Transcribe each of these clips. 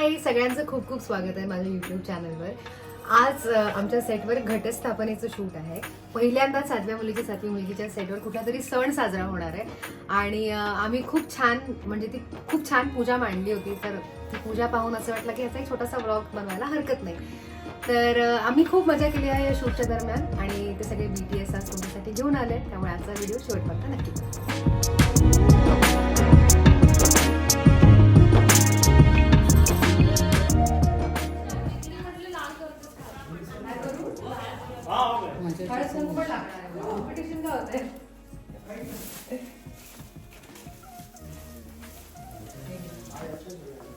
हाय सगळ्यांचं खूप खूप स्वागत आहे माझ्या युट्यूब चॅनलवर आज आमच्या सेटवर घटस्थापनेचं शूट आहे. पहिल्यांदा सातव्या मुलीची सातवी मुलगीच्या सेटवर कुठला तरी सण साजरा होणार आहे. आणि आम्ही खूप छान म्हणजे ती खूप छान पूजा मांडली होती. तर ती पूजा पाहून असं वाटलं की याचा एक छोटासा ब्लॉग बनवायला हरकत नाही. तर आम्ही खूप मजा केली आहे या शूटच्या दरम्यान. आणि ते सगळे बी टी एस आज तुमच्यासाठी घेऊन आले. त्यामुळे आजचा व्हिडिओ शेवटपर्यंत नक्की बघा. हळद कुंकू पण लागणार आहे. Competition का होतंय?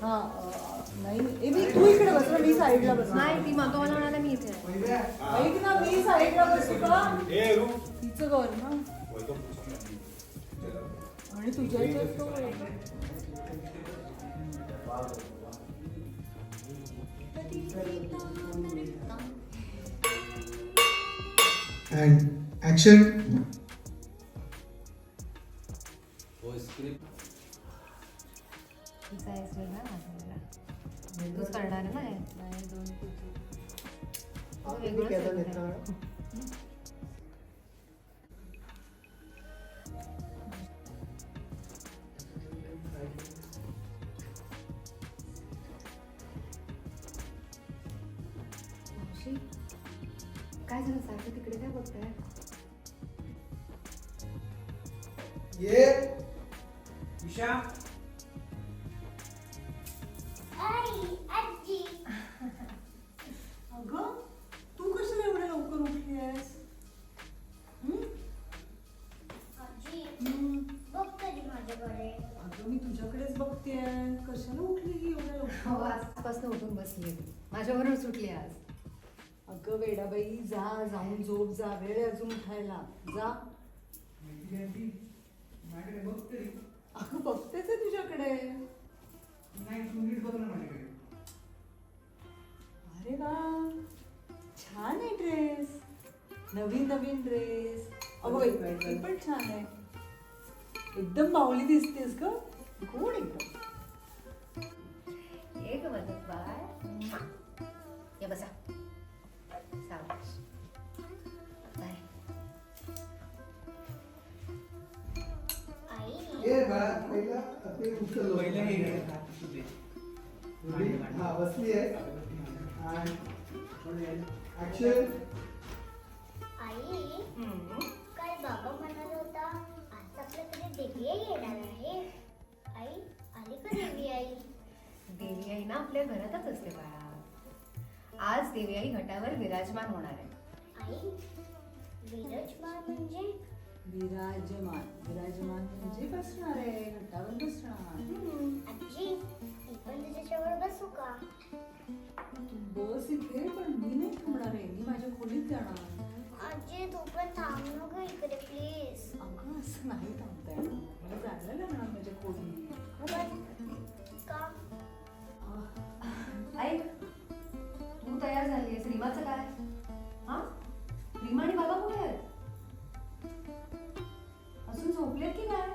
हा नाही ए मी तू इकडे बस ना मी साईडला बस नाही ती मग मला म्हणाला मी इथे आहे. ऐक ना मी साईडला बसू का तिचं घर ना आणि तुझ्या ह्याच्यात तो and action तिचा आहे वेगळा, माझा वेगळा. तूच करणार आहे ना हे? वेगळंच आहे ते. मावशी, काय झालं सारखं तिकडे काय बघताय ये अगं तू कशाला एवढ्या लवकर उठली आहेस? अगं मी तुझ्याकडेच बघतेय कशाला उठली ही एवढ्या हो लवकर आजपासून उठून बसली. माझ्याबरोबर सुटली आज. अगं वेडाबाई जा जाऊन झोप जा. वेळ आहे अजून उठायला. जा. अगं बघतेच आहे तुझ्याकडे. अरे वा छान आहे ड्रेस. नवीन नवीन ड्रेस. अगं बाई हे पण छान आहे. एकदम बावली दिसतेस ग. गोड एकदम एक माझं बाय ये बसा. हा बसली आहे आई काय बाबा म्हणाला होता आज आपल्याकडे देवी आई येणार आहे आई आली का देवी आई देवी आई ना आपल्या घरातच असते बाळा. आज देवी आई घटावर विराजमान होणार आहे. आई विराजमान म्हणजे? विराजमान. विराजमान म्हणजे बसणार आहे घटावर बसणार. आजी मी पण तुझ्याच्यावर बसू का? तू बस इथे पण मी नाही थांबणार आहे. मी माझ्या खोलीत जाणार. आजी तू पण थांब नको इकडे प्लीज अगं असं नाही थांबता येणार. अजून झोपले की काय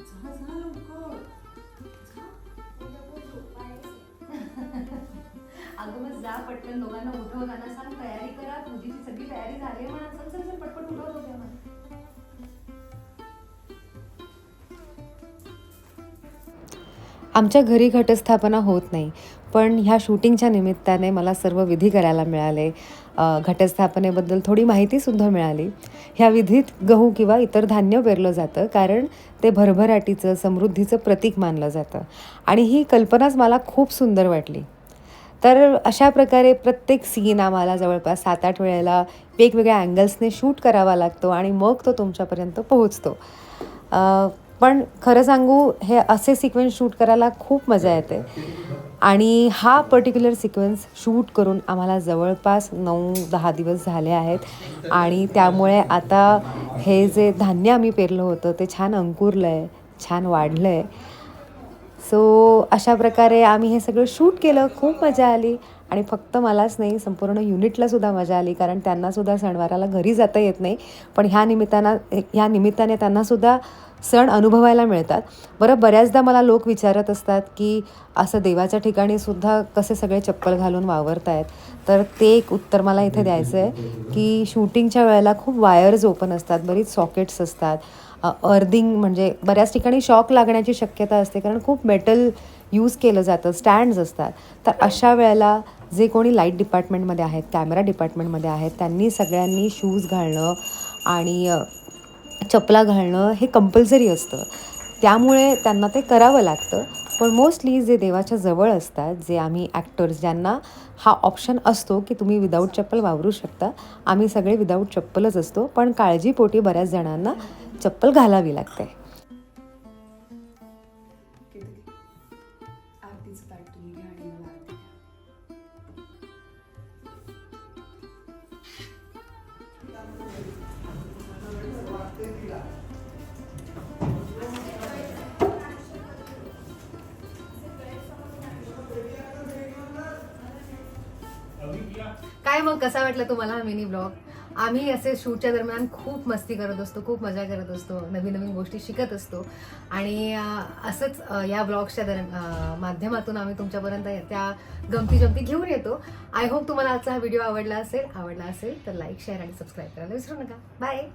जा जा लवकर. जा. अगं मग जा पटकन दोघांना उठव त्यांना सांग तयारी करा. तुझी ती सगळी तयारी झाली आहे म्हणा. चल चल चल पटपट उठव दोघांना आमच्या घरी घटस्थापना होत नाही. पण ह्या शूटिंगच्या निमित्ताने मला सर्व विधी करायला मिळाले. घटस्थापनेबद्दल थोडी माहितीसुद्धा मिळाली. ह्या विधीत गहू किंवा इतर धान्य पेरलं जातं कारण ते भरभराटीचं समृद्धीचं प्रतीक मानलं जातं. आणि ही कल्पनाच मला खूप सुंदर वाटली. तर अशा प्रकारे प्रत्येक सीन आम्हाला जवळपास सात आठ वेळेला वेगवेगळ्या अँगल्सने शूट करावा लागतो आणि मग तो तुमच्यापर्यंत पोहोचतो. पण खरं सांगू हे असे सिक्वेन्स शूट करायला खूप मजा येते. आणि हा पर्टिक्युलर सिक्वेन्स शूट करून आम्हाला जवळपास नऊ दहा दिवस झाले आहेत. आणि त्यामुळे आता हे जे धान्य आम्ही पेरलं होतं ते छान अंकुरलं आहे छान वाढलं आहे सो अशा प्रकारे आम्ही हे सगळं शूट केलं खूप मजा आली. आणि फक्त मलाच नाही संपूर्ण युनिटलासुद्धा मजा आली कारण त्यांनासुद्धा सणवाराला घरी जाता येत नाही. पण ह्या निमित्तानं ह्या निमित्ताने त्यांनासुद्धा सण अनुभवायला मिळतात. बरं बऱ्याचदा मला लोक विचारत असतात की असं देवाच्या ठिकाणी सुद्धा कसे सगळे चप्पल घालून वावरत आहेत तर ते एक उत्तर मला इथे द्यायचं आहे की शूटिंगच्या वेळेला खूप वायर्स ओपन असतात बरीच सॉकेट्स असतात. अर्थिंग म्हणजे बऱ्याच ठिकाणी शॉक लागण्याची शक्यता असते कारण खूप मेटल यूज केलं जातं स्टँड्स असतात. तर अशा वेळेला जे कोणी लाइट डिपार्टमेंटमध्ये आहेत कॅमेरा डिपार्टमेंटमध्ये आहेत त्यांनी सगळ्यांनी शूज घालणं आणि चपला घालणं हे कंपल्सरी असतं. त्यामुळे त्यांना ते करावं लागतं. पण मोस्टली जे देवाच्या जवळ असतात जे आम्ही ॲक्टर्स ज्यांना हा ऑप्शन असतो की तुम्ही विदाऊट चप्पल वावरू शकता आम्ही सगळे विदाऊट चप्पलच असतो. पण काळजीपोटी बऱ्याच जणांना चप्पल घालावी लागते. Thank you. काय मग कसा वाटला तुम्हाला हा मिनी ब्लॉग? आम्ही असे शूटच्या दरम्यान खूप मस्ती करत असतो खूप मजा करत असतो नवीन नवीन गोष्टी शिकत असतो. आणि असंच या ब्लॉग्सच्या दरम्यान माध्यमातून आम्ही तुमच्यापर्यंत त्या गमती जमती घेऊन येतो. आय होप तुम्हाला आजचा हा व्हिडिओ आवडला असेल आवडला असेल तर लाईक शेअर आणि सबस्क्राईब करायला विसरू नका. बाय